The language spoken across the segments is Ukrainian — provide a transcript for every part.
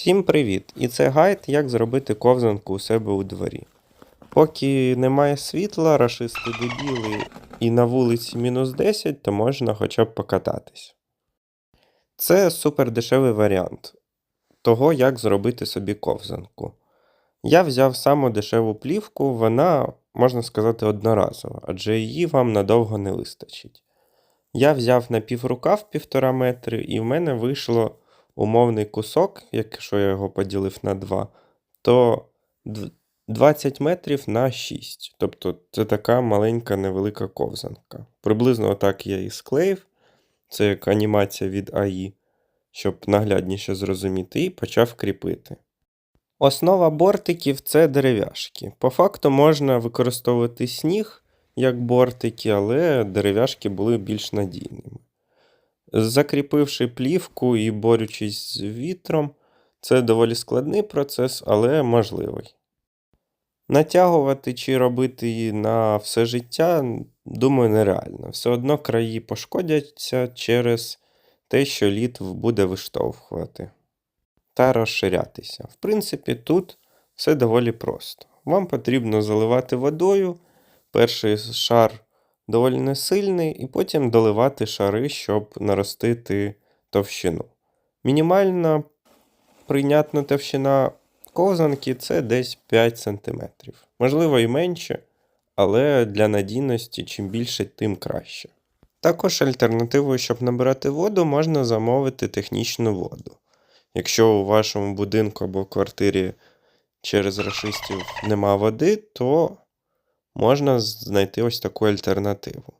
Всім привіт! І це гайд, як зробити ковзанку у себе у дворі. Поки немає світла, рашисти дебіли і на вулиці мінус 10, то можна хоча б покататись. Це супер дешевий варіант того, як зробити собі ковзанку. Я взяв саму дешеву плівку, вона, можна сказати, одноразова, адже її вам надовго не вистачить. Я взяв на піврукав півтора метри, і в мене вийшло умовний кусок, якщо я його поділив на 2, то 20 метрів на 6. Тобто це така маленька невелика ковзанка. Приблизно отак я і склеїв. Це як анімація від АІ, щоб наглядніше зрозуміти, і почав кріпити. Основа бортиків це дерев'яшки. По факту можна використовувати сніг як бортики, але дерев'яшки були більш надійними. Закріпивши плівку і борючись з вітром, це доволі складний процес, але можливий. Натягувати чи робити її на все життя, думаю, нереально. Все одно краї пошкодяться через те, що лід буде виштовхувати та розширятися. В принципі, тут все доволі просто. Вам потрібно заливати водою, перший шар доволі сильний, і потім доливати шари, щоб наростити товщину. Мінімальна прийнятна товщина ковзанки це десь 5 см. Можливо, і менше, але для надійності чим більше, тим краще. Також альтернативою, щоб набирати воду, можна замовити технічну воду. Якщо у вашому будинку або квартирі через рашистів нема води, то можна знайти ось таку альтернативу.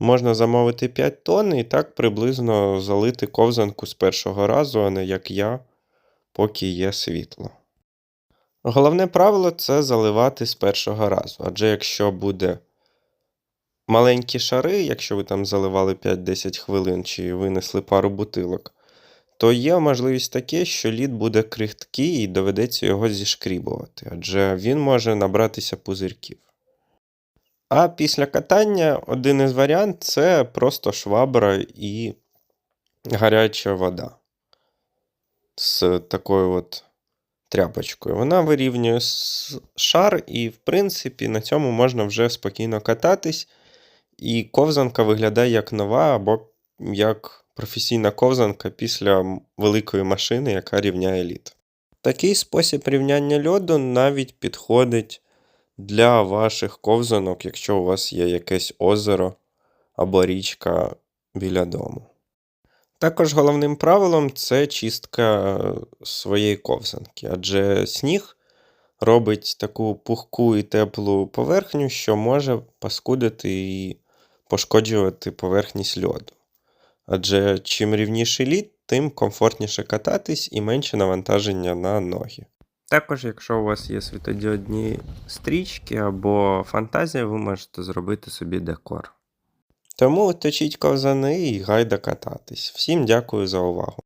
Можна замовити 5 тонн і так приблизно залити ковзанку з першого разу, а не як я, поки є світло. Головне правило це заливати з першого разу, адже якщо буде маленькі шари, якщо ви там заливали 5-10 хвилин чи винесли пару бутилок, то є можливість таке, що лід буде крихткий і доведеться його зішкрібувати, адже він може набратися пузирків. А після катання один із варіантів це просто швабра і гаряча вода з такою от тряпочкою. Вона вирівнює шар, і, в принципі, на цьому можна вже спокійно кататись, і ковзанка виглядає як нова або як професійна ковзанка після великої машини, яка рівняє лід. Такий спосіб рівняння льоду навіть підходить для ваших ковзанок, якщо у вас є якесь озеро або річка біля дому. Також головним правилом це чистка своєї ковзанки, адже сніг робить таку пухку і теплу поверхню, що може паскудити і пошкоджувати поверхність льоду. Адже чим рівніший лід, тим комфортніше кататись і менше навантаження на ноги. Також, якщо у вас є світодіодні стрічки або фантазія, ви можете зробити собі декор. Тому точіть ковзани і гайда кататись. Всім дякую за увагу.